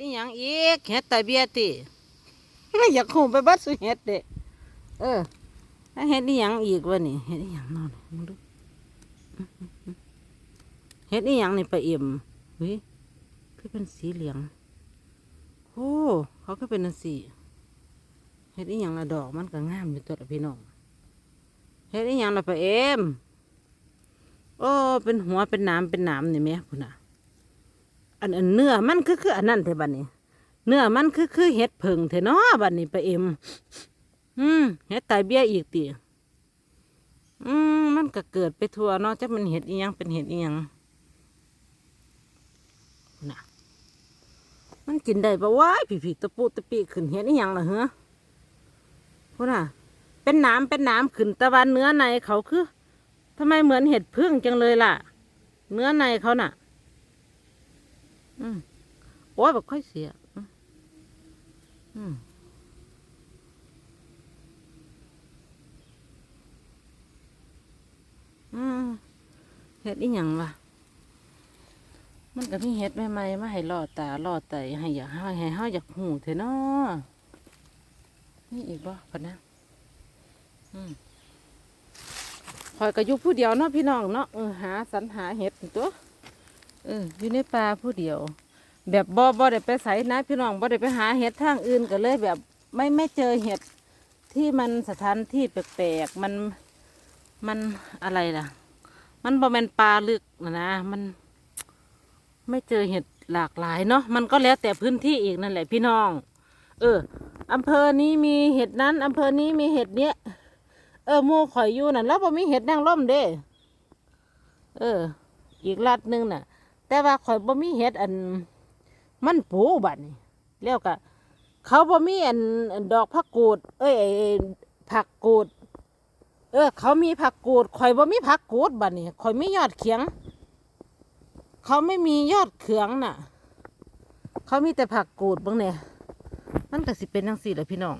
นี่หยังอีกเห็ดไตเบียติอยากหูไปเบัดสุเห็ดเด้เออแล้วเห็ดนี่หยังอีกวะนี่เห็ดนี่หยังนอนมึงดูเห็ดนี่หยังนี่ปลาเอี่ยมเฮ้ยคือเป็นสีเหลืองโอ้เขาก็เป็นอันสีเห็ดนี่หยังละดอกมันก็งามอยู่ตัวละพี่น้องเห็ดนี่หยังละปลาเอี่ยมโอ้เป็นหัวเป็นหน้ำเป็นหน้ำนี่แม่พุ่นน่ะ อันเนื้อมันคือคืออันนั้นเถอะบัดนี้ เนื้อมันคือคือเห็ดเพิงเถอะเนาะบัดนี้ไปเอ็มอืมเห็ดไตเบี้ยอีกตีอืมมันก็เกิดไปทั่วเนาะจะมันเห็ดอีหยังเป็นเห็ดอีหยังน่ะมันกินได้ปะวะผีผีตะปูตะปีขึ้นเห็ดอีหยังล่ะเหรอพูดน่ะ เป็นน้ำเป็นน้ำขึ้นตะวันเนื้อในเขาคือทำไมเหมือนเห็ดพึ่งจังเลยล่ะ เนื้อในเขาน่ะ อืมโอ้ยแบบค่อยเสีย อืมอืมเห็ดอีหยังวะมันก็มีเห็ดใหม่ๆมาให้ล่อตาล่อไตให้อยากให้ให้เฮาอยากหูเถอะเนาะนี่อีกบ่พะนะอืมคอยก็อยู่ผู้เดียวเนาะพี่น้องเนาะเออหาสรรหาเห็ดตัว เอออยู่ในป่าผู้เดียว แบบบ่บ่ได้ไปใส่นะพี่น้องบ่ได้ไปหาเห็ดทางอื่นก็เลยแบบไม่ไม่เจอเห็ดที่มันสถานที่แปลกๆมันมันอะไรล่ะ มันบ่แมนป่าลึกนะนะมัน ไม่เจอเห็ดหลากหลายเนาะมันก็แล้วแต่พื้นที่อีกนั่นแหละพี่น้อง เอออำเภอนี้มีเห็ดนั้นอำเภอนี้มีเห็ดเนี้ยเออหมูข่อยอยู่นั่นแล้วบ่มีเห็ดนางร่มเด้ เออ อีกลัดหนึงน่ะ แต่ว่าข่อยบ่มีเห็ดอัน มันปูบัดนี่แล้วก็เขาบ่มีอันอันดอกผักกูด เอ้ยไอ้ผักกูด เออ เขามีผักกูดข่อยบ่มีผักกูดบัดนี่ข่อยมียอดเขียง เขาไม่มียอดเขืองน่ะ เขามีแต่ผักกูดบ้างเนี่ยมันก็สิเป็นจังสี่แหละพี่น้อง